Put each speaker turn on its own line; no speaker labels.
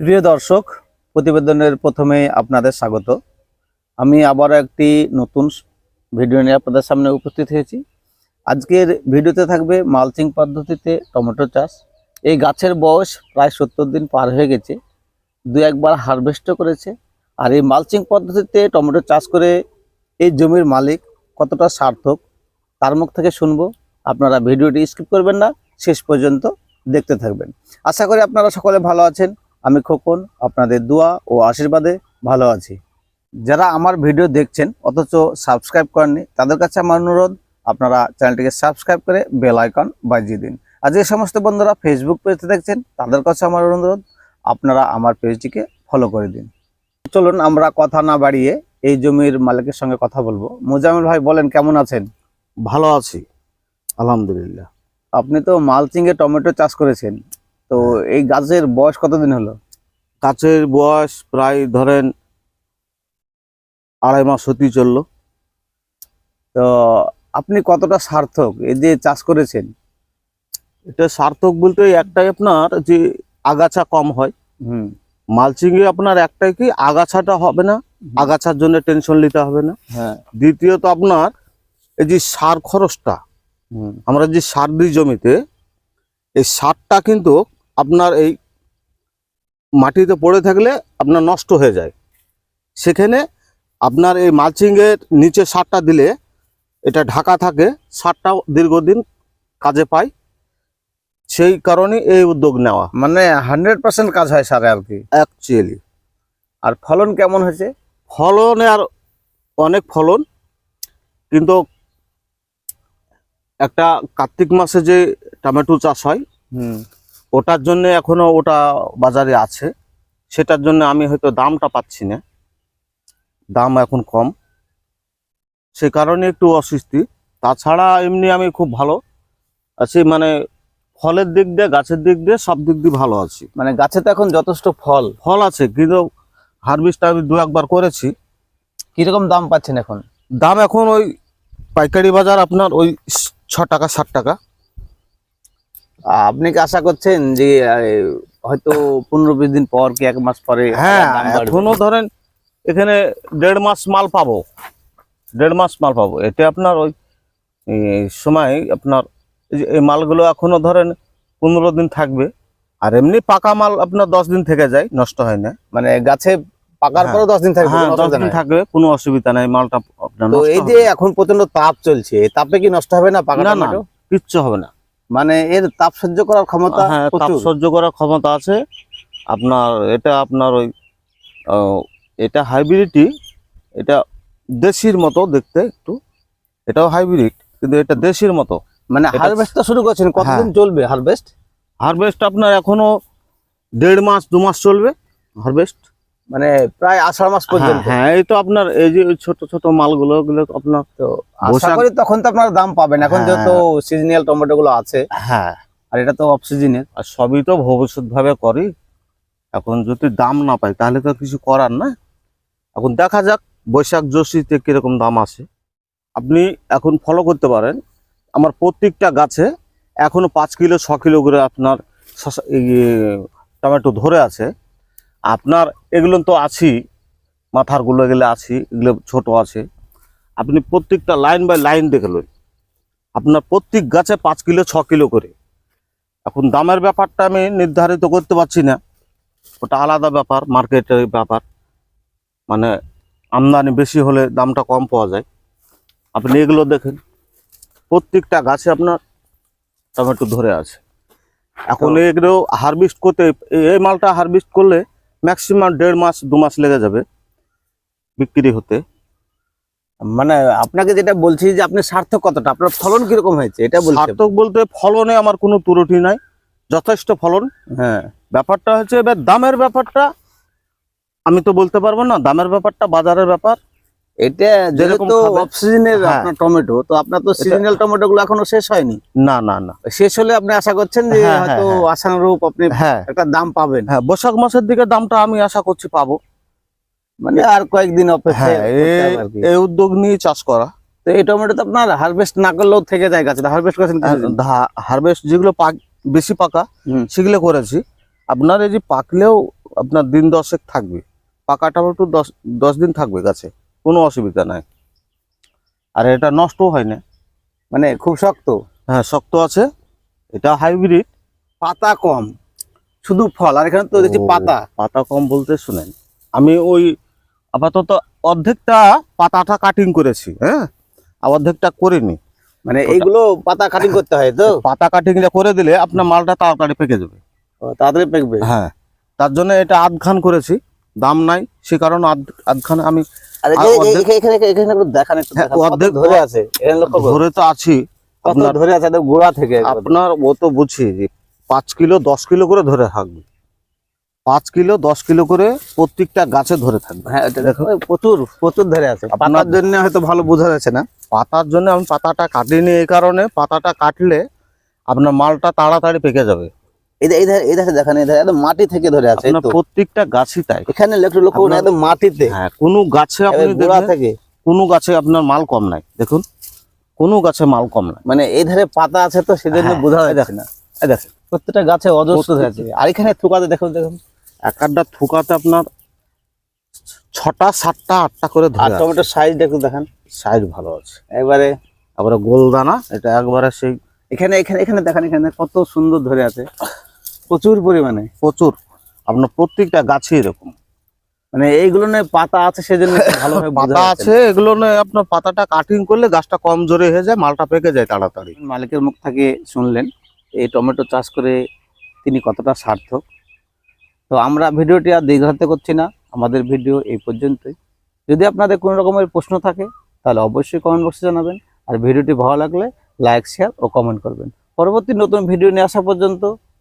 প্রিয় দর্শক, প্রতিবেদনের প্রথমে আপনাদের স্বাগত। আমি আবার একটি নতুন ভিডিও নিয়ে আপনাদের সামনে উপস্থিত হয়েছি। আজকের ভিডিওতে থাকবে মালচিং পদ্ধতিতে টমেটো চাষ। এই গাছের বয়স প্রায় সত্তর দিন পার হয়ে গেছে, দু একবার হারভেস্টও করেছে। আর এই মালচিং পদ্ধতিতে টমেটো চাষ করে এই জমির মালিক কতটা সার্থক, তার মুখ থেকে শুনব। আপনারা ভিডিওটি স্কিপ করবেন না, শেষ পর্যন্ত দেখতে থাকবেন। আশা করি আপনারা সকলে ভালো আছেন। আমি খোকন আপনাদের দোয়া ও আশীর্বাদে ভালো আছি। যারা আমার ভিডিও দেখছেন অথচ সাবস্ক্রাইব করেননি তাদের কাছে আমার অনুরোধ আপনারা চ্যানেলটিকে সাবস্ক্রাইব করে বেল আইকন বাজিয়ে দিন। আর যে সমস্ত বন্ধুরা ফেসবুক পেজে দেখছেন তাদের কাছে আমার অনুরোধ আপনারা আমার পেজটিকে ফলো করে দিন। চলুন আমরা কথা না বাড়িয়ে এই জমির মালিকের সঙ্গে কথা বলব। মোজামিল ভাই বলেন কেমন আছেন?
ভালো আছি আলহামদুলিল্লাহ।
আপনি তো মালচিংয়ে টমেটো চাষ করেছেন। তো এই গাছের বয়স কতদিন হলো?
গাছের বয়স প্রায় ধরেন আড়াই মাস হতেই চলল।
তো আপনি কতটা সার্থক? এই যে চাষ করেছেন।
এটা সার্থক বলতে একটাই আপনার যে আগাছা কম হয়।
হুম।
মালচিং এ আপনার একটাই কি আগাছাটা হবে না আগাছার জন্য টেনশন নিতে হবে না।
হ্যাঁ।
দ্বিতীয়ত আপনার এই যে সার খরচটা আমরা যে সার দিই জমিতে এই সারটা কিন্তু আপনার এই মাটিতে পড়ে থাকলে আপনার নষ্ট হয়ে যায়। সেখানে আপনার এই মালচিংয়ের নিচে সারটা দিলে এটা ঢাকা থাকে সারটাও দীর্ঘদিন কাজে পায়। সেই কারণে এই উদ্যোগ নেওয়া।
মানে হান্ড্রেড পার্সেন্ট কাজ হয় সারে আর কি?
অ্যাকচুয়ালি।
আর ফলন কেমন হয়েছে?
ফলনে আর অনেক ফলন কিন্তু একটা কার্তিক মাসে যে টমেটো চাষ হয়
হুম।
ওটার জন্য এখনও ওটা বাজারে আছে। সেটার জন্য আমি হয়তো দামটা পাচ্ছি না। দাম এখন কম। সে কারণে একটু অস্বস্তি। তাছাড়া এমনি আমি খুব ভালো আছি। মানে ফলের দিক দিয়ে গাছের দিক দিয়ে সব দিক দিয়ে ভালো আছি।
মানে গাছে তো এখন যথেষ্ট ফল।
ফল আছে কিন্তু হারভেস্ট আমি দু একবার করেছি।
কীরকম দাম পাচ্ছেন এখন?
দাম এখন ওই পাইকারি বাজার আপনার ওই ছ টাকা ষাট টাকা।
আপনি কি আশা করছেন যে হয়তো পনেরো বিশ দিন পর কি এক মাস পরে
হ্যাঁ? এখনও ধরেন এখানে দেড় মাস মাল পাবো। দেড় মাস মাল পাবো। এতে আপনার ওই সময় আপনার এই মালগুলো এখনও ধরেন পনেরো দিন থাকবে। আর এমনি পাকা মাল আপনার দশ দিন থেকে যায় নষ্ট হয় না।
মানে গাছে পাকার
হ্যাঁ।
পরে দশ দিন থাকবে
হ্যাঁ দশ দিন থাকবে কোনো অসুবিধা নাই মালটা
তো এই যে এখন প্রচণ্ড তাপ চলছে তাপে কি নষ্ট হবে না পাকা
না, না, কিচ্ছু হবে না।
মানে এর তাপ সহ্য করার ক্ষমতা
হ্যাঁ তাপ সহ্য করার ক্ষমতা আছে। আপনার এটা আপনার ওই এটা হাইব্রিডই এটা দেশির মতো দেখতে একটু। এটাও হাইব্রিড কিন্তু এটা দেশির মতো।
মানে হারভেস্টটা শুরু করছেন কতদিন চলবে হারভেস্ট
হারভেস্ট আপনার এখনও দেড় মাস দু মাস চলবে হারভেস্ট
মানে প্রায় আষাঢ় মাস পর্যন্ত।
হ্যাঁ এই তো আপনার এই যে ছোট ছোট মালগুলো ওগুলো আপনার
তো আশা করি তখন তো আপনারা দাম পাবেন। এখন
হ্যাঁ।
যেহেতু সিজনাল টমেটো গুলো আছে
হ্যাঁ।
আর এটা তো অফ সিজনের
আর সবই তো ভবিষ্যৎ ভাবে করি। এখন যদি দাম না পাই তাহলে তো কিছু করার না। এখন দেখা যাক বৈশাখ জ্যৈষ্ঠীতে কীরকম দাম আসে। আপনি এখন ফলো করতে পারেন। আমার প্রত্যেকটা গাছে এখনও পাঁচ কিলো ছ কিলো করে আপনার টমেটো ধরে আছে। আপনার এগুলো তো আছি মাথারগুলো এগুলো আছি এগুলো ছোট আছে। আপনি প্রত্যেকটা লাইন বাই লাইন দেখলেন আপনার প্রত্যেক গাছে পাঁচ কিলো ছ কিলো করে। এখন দামের ব্যাপারটা আমি নির্ধারিত করতে পারছি না। ওটা আলাদা ব্যাপার মার্কেটের ব্যাপার। মানে আমদানি বেশি হলে দামটা কম পাওয়া যায়। আপনি এগুলো দেখেন। প্রত্যেকটা গাছে আপনার টমেটো ধরে আছে। এখন এগুলো হারভেস্ট করতে এই- এই মালটা হারভেস্ট করলে ম্যাক্সিমাম দেড় মাস দু মাস লেগে যাবে বিক্রি হতে।
মানে আপনাকে যেটা বলছি যে আপনি সার্থক কতটা? আপনার ফলন কীরকম হয়েছে? এটা বলছি
সার্থক বলতে ফলনে আমার কোনো ত্রুটি নাই যথেষ্ট ফলন।
হ্যাঁ।
ব্যাপারটা হচ্ছে এবার দামের ব্যাপারটা আমি তো বলতে পারব না দামের ব্যাপারটা বাজারের ব্যাপার।
এটা যেহেতু অফ সিজনের
হ্যাঁ।
আপনার টমেটো তো আপনার তো সিজনাল টমেটো গুলো এখনও শেষ হয়নি?
না না না।
শেষ হলে আপনি আশা করছেন যে
হ্যাঁ,
হয়তো
হ্যাঁ।
আশানুরূপ আপনি একটা দাম পাবেন।
হ্যাঁ বৈশাখ মাসের দিকে দামটা আমি আশা করছি পাবো।
মানে আর কয়েকদিন অপেক্ষা
এই- উদ্যোগ নিয়ে চাষ করা।
তো এই টমেটো তো আপনার হারভেস্ট না করলেও থেকে যায় গাছে হারভেস্ট করেছেন
হারভেস্ট যেগুলো পাক বেশি পাকা। সেগুলো করেছি। আপনার এই যে পাকলেও আপনার দিন দশেক থাকবে। পাকা টমেটো দশ দশ দিন থাকবে গাছে। কোনো অসুবিধা নাই। আর এটা নষ্টও হয় না
মানে খুব শক্ত।
হ্যাঁ শক্ত আছে। এটা হাইব্রিড
পাতা কম। শুধু ফল আর এখানে তো দেখছি পাতা।
পাতা কম বলতে শুনেন। আমি ওই আপাতত অর্ধেকটা পাতাটা কাটিং করেছি হ্যাঁ? অর্ধেকটা করিনি।
মানে এইগুলো পাতা কাটিং করতে হয় তো?
পাতা কাটিংটা করে দিলে আপনার মালটা তাড়াতাড়ি পেকে যাবে।
তাড়াতাড়ি পেকবে
হ্যাঁ। তার জন্য এটা আধখান করেছি। দাম নাই। সে কারণে আধ- আধখানে আমি অর্ধেক-
এখানে এখানে এখানে দেখান একটু দেখান। কত
অর্ধেক-
ধরে আছে। এখানে লক্ষ্য
ধরে তো আছি। আপনার-
ধরে আছে? গোড়া থেকে
আপনার ও তো বুঝছি পাঁচ কিলো দশ কিলো করে ধরে থাকবে। পাঁচ কিলো দশ কিলো করে প্রত্যেকটা গাছে ধরে থাকবে।
হ্যাঁ এটা দেখো প্রচুর প্রচুর ধরে আছে।
আপনার-
পাতার জন্য হয়তো ভালো বোঝা যাচ্ছে না।
পাতার জন্য আমি পাতাটা কাটিনি এই কারণে। পাতাটা কাটলে আপনার মালটা তাড়াতাড়ি পেকে যাবে।
এই ধারে এই এই ধারে একদম মাটি থেকে ধরে আছে।
প্রত্যেকটা গাছই তাই।
এখানে একটু লক্ষ্য একদম মাটিতে।
হ্যাঁ কোনো গাছে আপনি
একেবারে গোড়া থেকে।
কোনো গাছে আপনার মাল কম নাই দেখুন। কোনো গাছে মাল কম নাই।
মানে এই ধারে পাতা আছে তো সেজন্য
হ্যাঁ,
বোঝা
এই
দেখেন প্রত্যেকটা গাছে অজস্র ধরে আছে আর এখানে থুকাতে দেখুন দেখুন।
এক একটা থুকাতে আপনার ছটা সাতটা আটটা করে
আর টমেটোর সাইজটা একটু দেখেন
সাইজ ভালো আছে।
এবারে
তারপরে গোলদানা এটা একবারে সেই
এখানে এখানে এখানে দেখেন এখানে কত সুন্দর ধরে আছে। প্রচুর পরিমাণে।
প্রচুর। আপনার প্রত্যেকটা গাছে এরকম।
মানে এইগুলো নিয়ে পাতা আছে সেজন্য ভালোভাবে
পাতা আছে এগুলো নয় আপনার পাতাটা কাটিং করলে গাছটা কম জোরে হয়ে যায় মালটা পেকে যায় তাড়াতাড়ি।
মালিকের মুখ থেকে শুনলেন এই টমেটো চাষ করে তিনি কতটা সার্থক। তো আমরা ভিডিওটি আর দীর্ঘাতে করছি না আমাদের ভিডিও এই পর্যন্তই। যদি আপনাদের কোনো রকমের প্রশ্ন থাকে তাহলে অবশ্যই কমেন্ট বক্সে জানাবেন। আর ভিডিওটি ভালো লাগলে লাইক শেয়ার ও কমেন্ট করবেন। পরবর্তী নতুন ভিডিও নিয়ে আসা পর্যন্ত